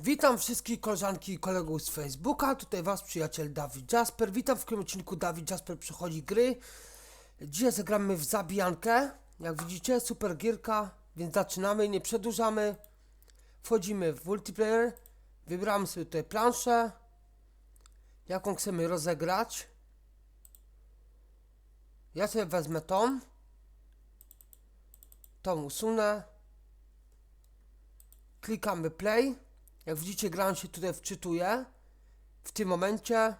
Witam wszystkich koleżanki i kolegów z Facebooka, tutaj was przyjaciel Dawid Jasper. Witam w którym odcinku Dawid Jasper przechodzi gry. Dzisiaj zagramy w zabijankę, jak widzicie, super gierka, więc zaczynamy, nie przedłużamy. Wchodzimy w multiplayer, wybieramy sobie tutaj planszę, jaką chcemy rozegrać. Ja sobie wezmę tą, tą usunę, klikamy play. Jak widzicie, gra się tutaj wczytuje. W tym momencie.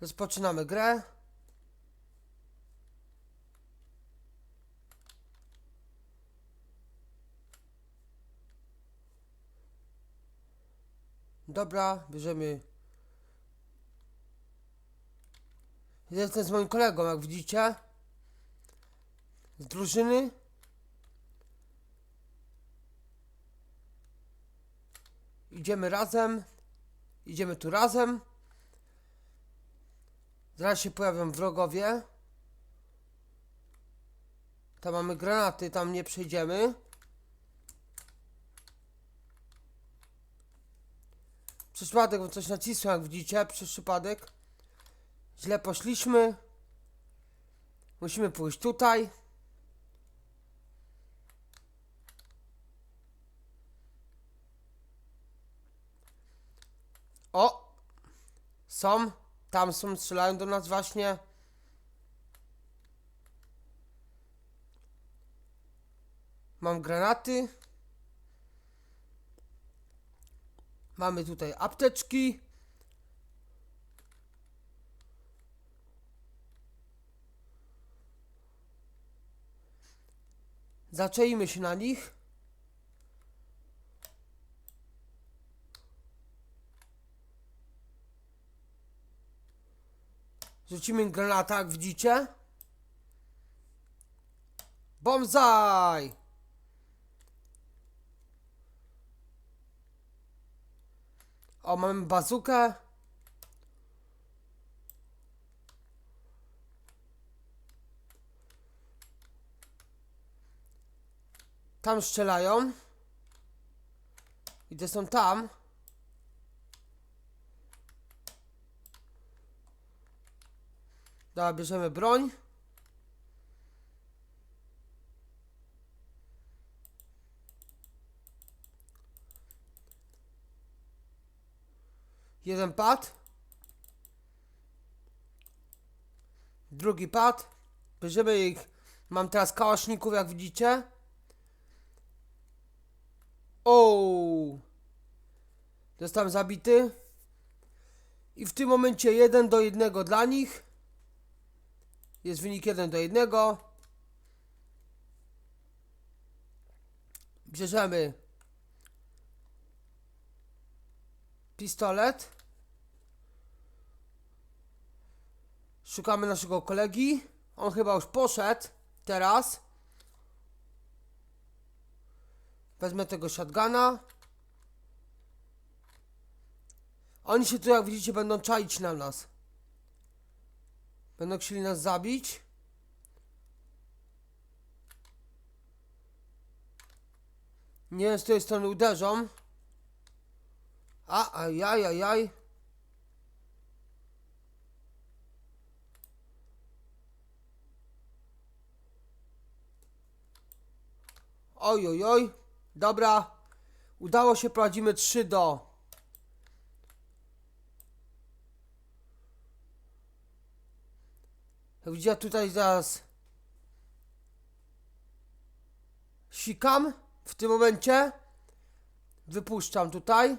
Rozpoczynamy grę. Dobra, bierzemy. Jestem z moim kolegą, jak widzicie. Z drużyny. Idziemy razem. Idziemy tu razem. Zaraz się pojawią wrogowie. Tam mamy granaty, tam nie przejdziemy. Przez przypadek, bo coś nacisłem, jak widzicie, przez przypadek. Źle poszliśmy. Musimy pójść tutaj. O! Są. Tam są, strzelają do nas właśnie. Mam granaty. Mamy tutaj apteczki. Zaczeimy się na nich. Rzucimy granata, jak widzicie. Bomzaj! O, mamy bazukę. Tam strzelają. I są tam. Dobra, bierzemy broń. Jeden pad. Drugi pad. Bierzemy ich. Mam teraz kałaszników, jak widzicie. O! Zostałem zabity. I w tym momencie jeden do jednego dla nich. Jest wynik 1 do 1. Bierzemy pistolet. Szukamy naszego kolegi. On chyba już poszedł teraz. Wezmę tego shotguna. Oni się tu, jak widzicie, będą czaić na nas. Będą chcieli nas zabić. Nie z tej strony uderzą. A, ajaj, ajaj. Oj, oj, oj. Dobra. Udało się, prowadzimy 3 do. Widzicie, tutaj zaraz sikam w tym momencie. Wypuszczam tutaj.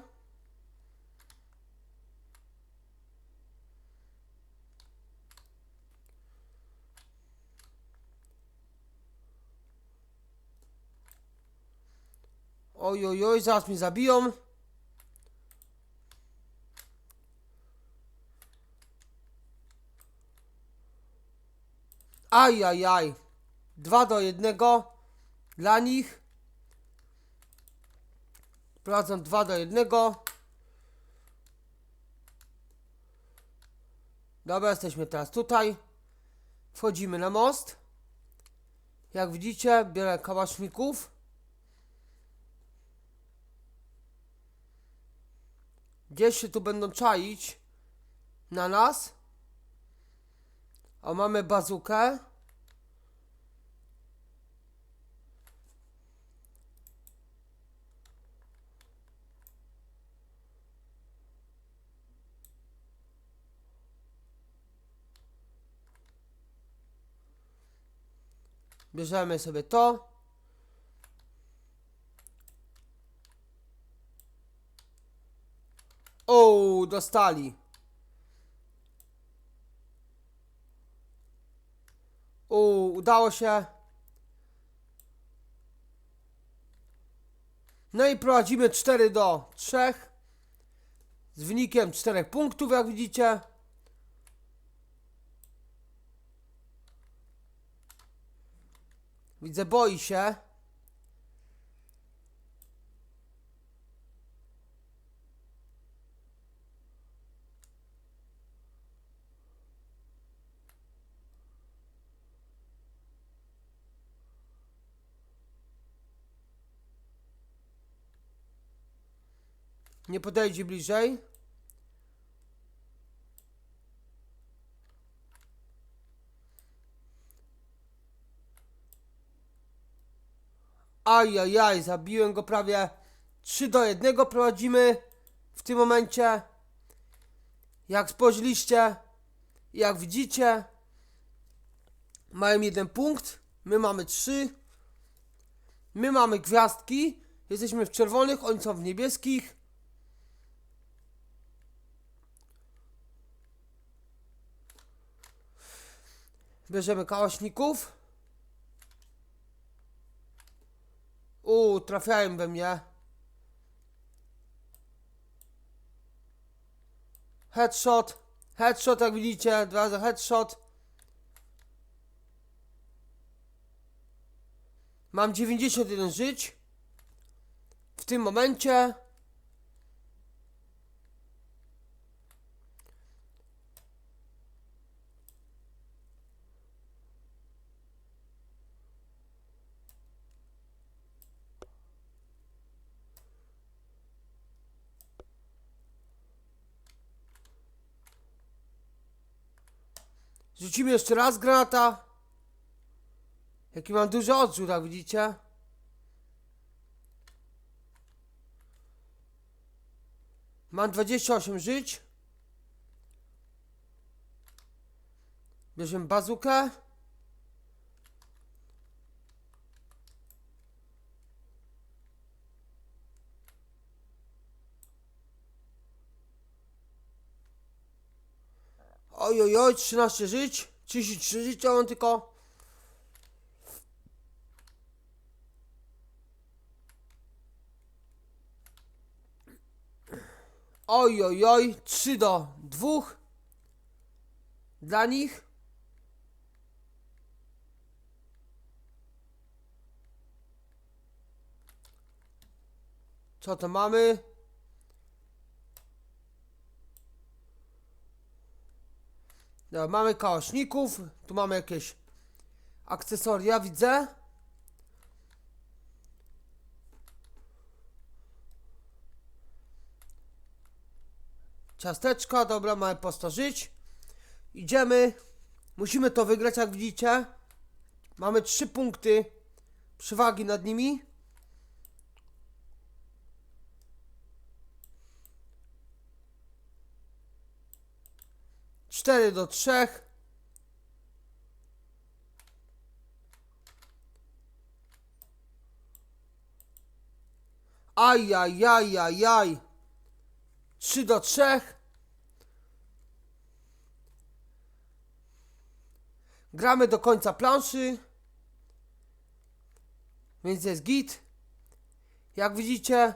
Oj, oj, oj, zaraz mnie zabiją. Ajajaj. 2 do 1 dla nich. Prowadzą 2 do 1. Dobra, jesteśmy teraz tutaj. Wchodzimy na most. Jak widzicie, biorę kałaszników. Gdzieś się tu będą czaić na nas. O, mamy bazukę. Bierzemy sobie to. O, dostali. O, udało się. No i prowadzimy 4 do 3. Z wynikiem 4 punktów, jak widzicie. Widzę, boi się. Nie podejdzie bliżej. Ajajaj, zabiłem go prawie 3 do 1 prowadzimy w tym momencie. Jak spojrzeliście, jak widzicie, mają jeden punkt, my mamy trzy. My mamy gwiazdki, jesteśmy w czerwonych, oni są w niebieskich. Bierzemy kałaśników. U, trafiają we mnie. Headshot. Headshot, jak widzicie, dwa razy headshot. Mam 91 żyć. W tym momencie. Rzucimy jeszcze raz granata. Jaki mam duży odrzut, jak widzicie. Mam 28 żyć. Bierzemy bazukę. Oj, oj, oj, 13 żyć. 33 życia mam tylko. Oj, oj, oj, 3 do 2 dla nich. Co to mamy? Dobra, mamy kałaśników, tu mamy jakieś akcesoria, widzę. Ciasteczka, dobra, mamy po 100 żyć. Idziemy. Musimy to wygrać, jak widzicie. Mamy 3 punkty przewagi nad nimi. Cztery do trzech. Aj, aj, aj, aj, aj. 3 do 3. Gramy do końca planszy. Więc jest git. Jak widzicie.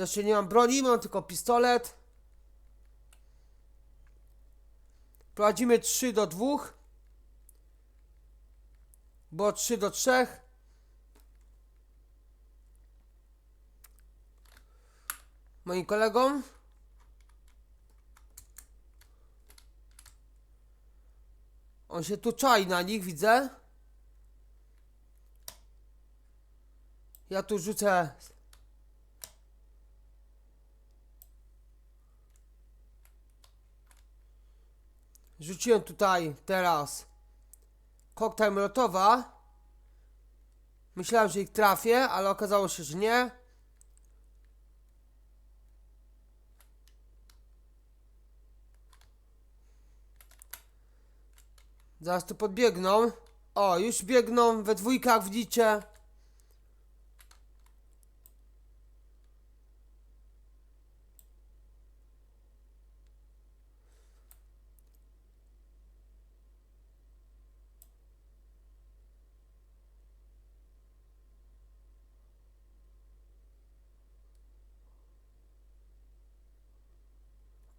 Jeszcze nie mam broni, mam tylko pistolet. Prowadzimy 3 do 2. Bo 3 do 3. moim kolegom. On się tu czai na nich, widzę. Ja tu rzucę Rzuciłem tutaj teraz koktajl molotowa. Myślałem, że ich trafię, ale okazało się, że nie. Zaraz tu podbiegną. O, już biegną we dwójkach, widzicie?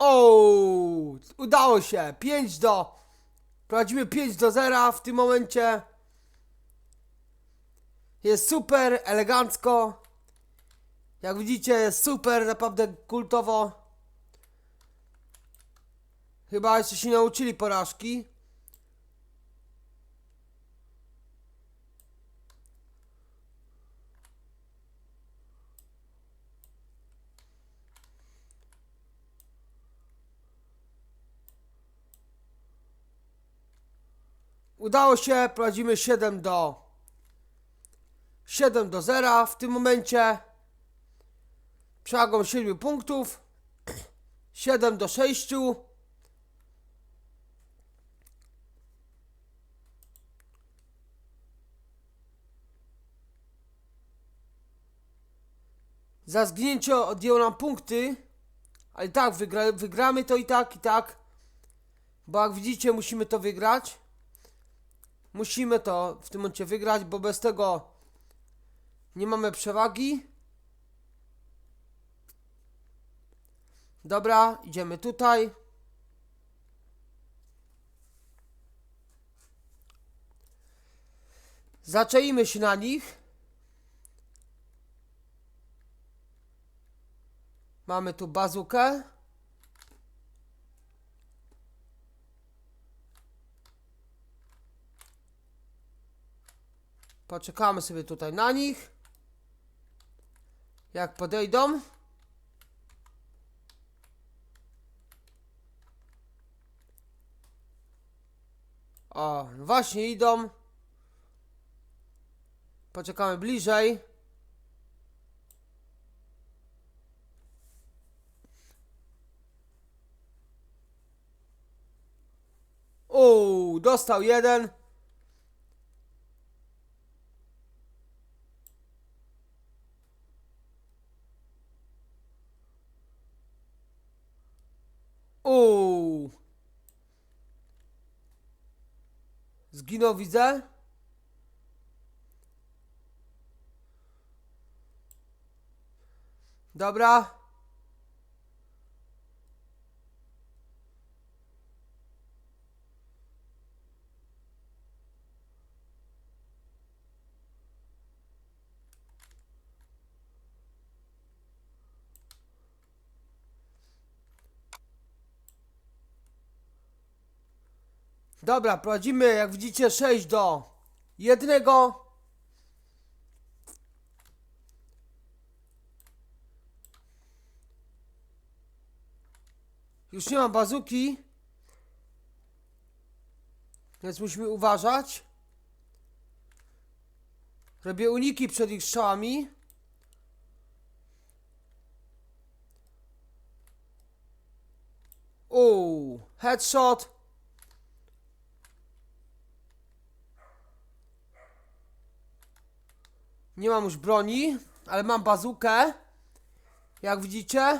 O, udało się. 5 do. Prowadzimy 5 do 0 w tym momencie. Jest super, elegancko. Jak widzicie, jest super, naprawdę kultowo. Chyba jeszcze się nauczyli porażki. Udało się, prowadzimy 7 do 7 do 0 w tym momencie. Przewagą 7 punktów. 7 do 6. Za zgnięcie odjęło nam punkty, ale tak wygra, wygramy to i tak, i tak. Bo jak widzicie, musimy to wygrać. Musimy to w tym momencie wygrać, bo bez tego nie mamy przewagi. Dobra, idziemy tutaj. Zaczeimy się na nich. Mamy tu bazukę. Poczekamy sobie tutaj na nich. Jak podejdą. O, właśnie idą. Poczekamy bliżej. Uuu, dostał jeden. Uuu. Zginął, widzę. Dobra. Dobra, prowadzimy, jak widzicie, 6 do 1. Już nie mam bazuki. Więc musimy uważać. Robię uniki przed ich strzałami. Uuu, headshot. Nie mam już broni, ale mam bazukę. Jak widzicie.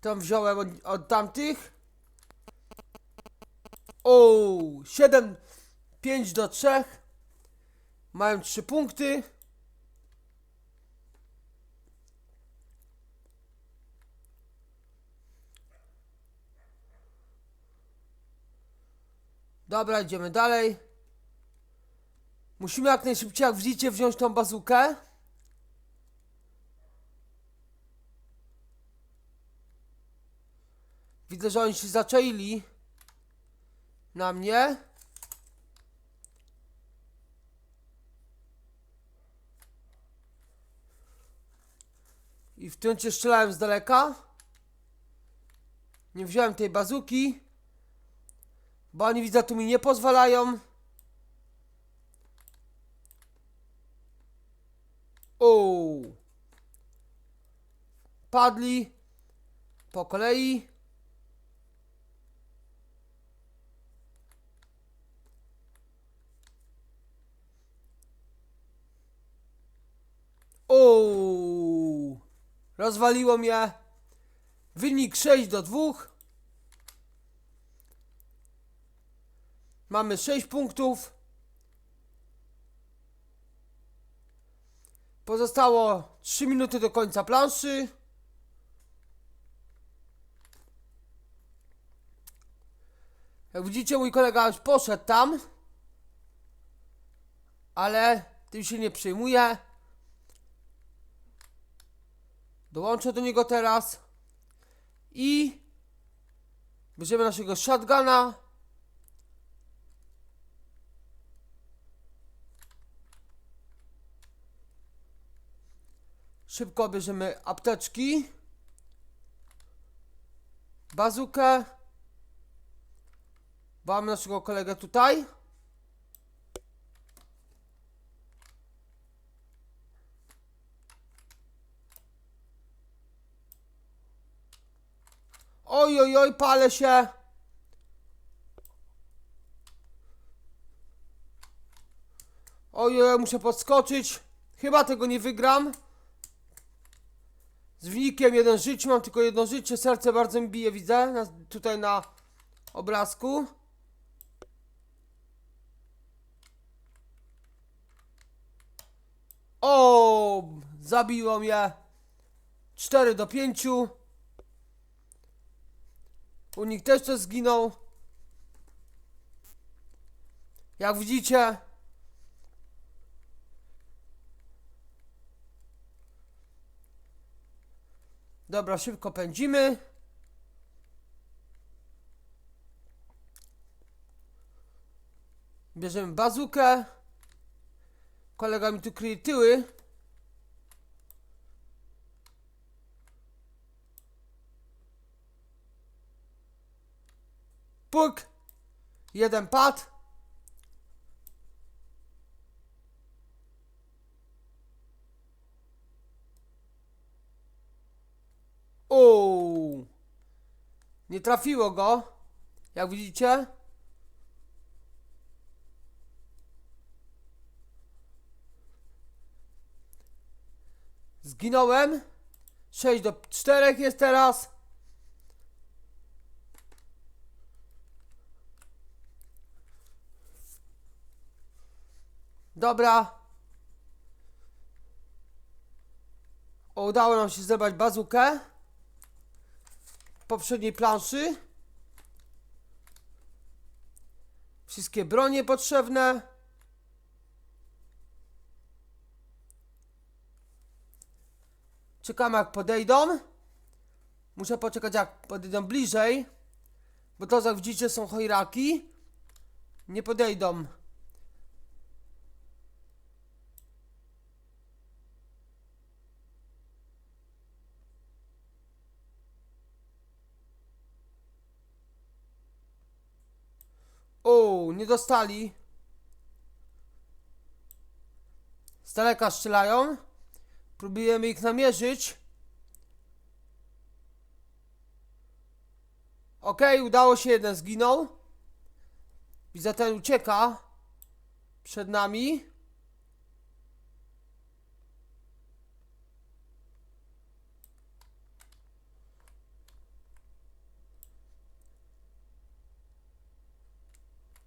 Tą wziąłem od, od tamtych. O, 7, 5 do 3. Mają 3 punkty. Dobra, idziemy dalej. Musimy jak najszybciej, jak widzicie, wziąć tą bazukę. Widzę, że oni się zaczaili na mnie. I w tym cię strzelałem z daleka. Nie wziąłem tej bazuki. Bo oni widzę tu mi nie pozwalają. O. Padli. Po kolei. O. Rozwaliło mnie. Wynik 6 do 2. Mamy 6 punktów. Pozostało 3 minuty do końca planszy. Jak widzicie, mój kolega już poszedł tam. Ale tym się nie przejmuje. Dołączę do niego teraz. I bierzemy naszego shotguna. Szybko bierzemy apteczki. Bazukę. Mamy naszego kolegę tutaj. Oj, oj, oj, palę się. Oj, oj, muszę podskoczyć. Chyba tego nie wygram. Z wynikiem jeden żyć, mam tylko jedno życie, serce bardzo mi bije, widzę, na, tutaj na obrazku. O, zabiło mnie. 4 do 5. Unik też coś zginął. Jak widzicie, Dobra, szybko pędzimy. Bierzemy bazukę. Kolega mi tu kryje tyły. Puk. Jeden pad. Uuu. Nie trafiło go. Jak widzicie. Zginąłem. 6 do 4 jest teraz. Dobra. O, udało nam się zebrać bazukę poprzedniej planszy. Wszystkie bronie potrzebne. Czekamy jak podejdą. Muszę poczekać jak podejdą bliżej. Bo to jak widzicie są chojraki. Nie podejdą. O, nie dostali. Z daleka strzelają. Próbujemy ich namierzyć. Okej, udało się, jeden zginął. Widzę, ten ucieka. Przed nami.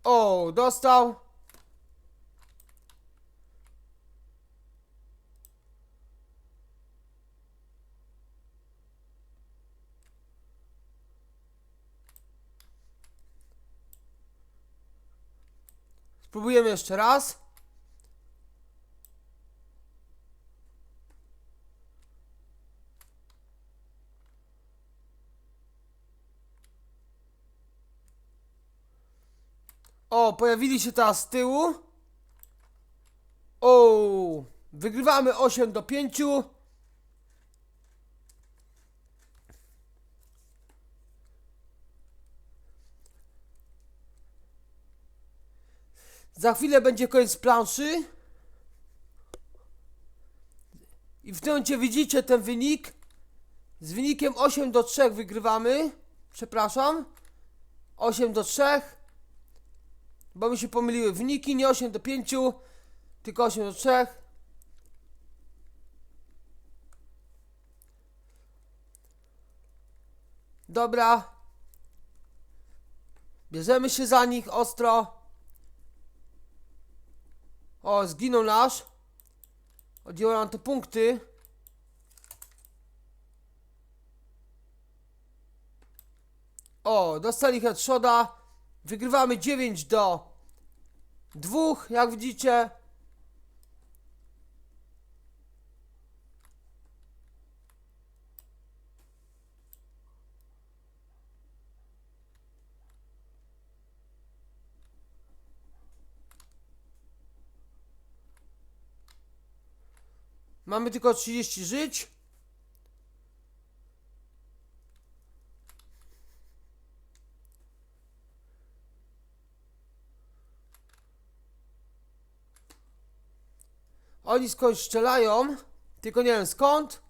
O, dostał. Spróbujemy jeszcze raz. O, pojawili się teraz z tyłu. O, wygrywamy 8 do 5. Za chwilę będzie koniec planszy. I w tym momencie widzicie ten wynik. Z wynikiem 8 do 3 wygrywamy. Przepraszam. 8 do 3. Bo mi się pomyliły wyniki. Nie 8 do 5, tylko 8 do 3. Dobra. Bierzemy się za nich ostro. O, zginął nasz. Odjęło nam te punkty. O, dostali headshota. Wygrywamy 9 do 2, jak widzicie. Mamy tylko 30 żyć. Oni skądś strzelają, tylko nie wiem skąd.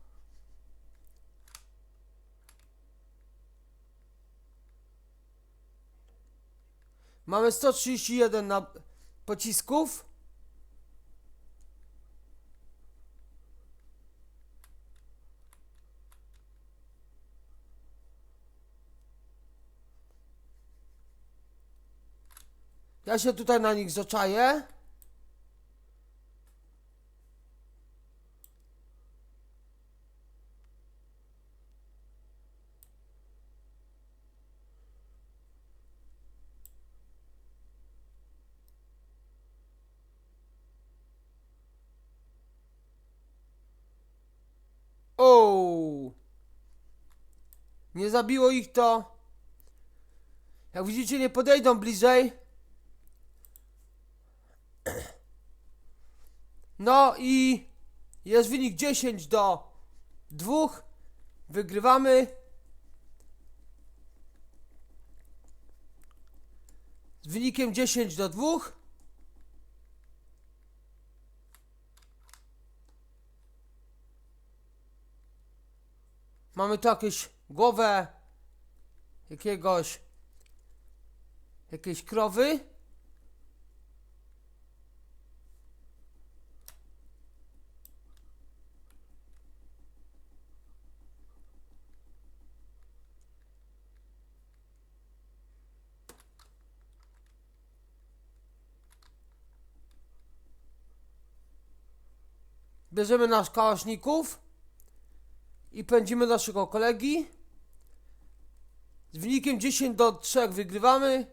Mamy 131 na pocisków. Ja się tutaj na nich zaczaję. O! Nie zabiło ich to. Jak widzicie, nie podejdą bliżej. No i jest wynik 10 do 2. Wygrywamy. Z wynikiem 10 do 2. Mamy tu jakieś głowę jakiegoś jakiejś krowy. Bierzemy nasz kałaszników i pędzimy naszego kolegi. Z wynikiem 10 do 3 wygrywamy.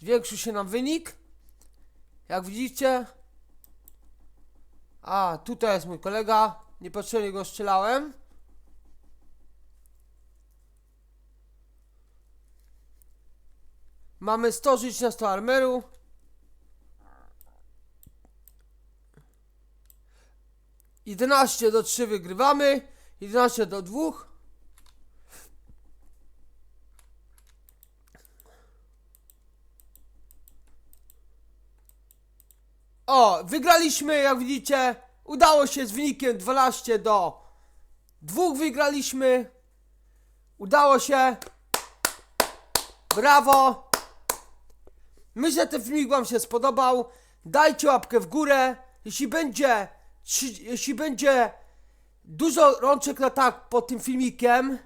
Zwiększył się nam wynik. Jak widzicie. A, tutaj jest mój kolega. Niepotrzebnie go strzelałem. Mamy 100 żyć na 100 armeru. Jedenaście do 3 wygrywamy. 11 do 2. O, wygraliśmy, jak widzicie. Udało się z wynikiem 12 do 2 wygraliśmy. Udało się. Brawo. Myślę, że ten filmik Wam się spodobał. Dajcie łapkę w górę. Jeśli będzie, jeśli będzie dużo rączek na tak pod tym filmikiem,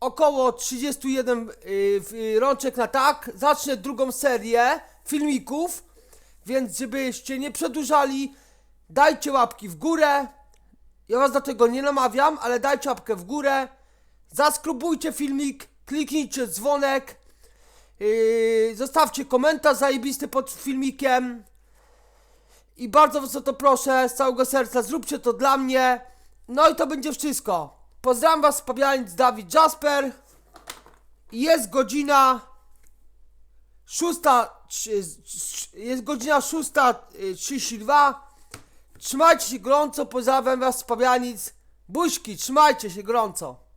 około 31 y, w- y, rączek na tak, zacznę drugą serię filmików, więc żebyście nie przedłużali, dajcie łapki w górę. Ja was do tego nie namawiam, ale dajcie łapkę w górę. Zaskrubujcie filmik, kliknijcie dzwonek. Yy, zostawcie komentarz zajebisty pod filmikiem. I bardzo was o to proszę, z całego serca, zróbcie to dla mnie. No i to będzie wszystko. Pozdrawiam was z Dawid Jasper. Jest godzina szósta, jest godzina szósta y, 32. Trzymajcie się gorąco, pozdrawiam was z. Buźki, trzymajcie się gorąco.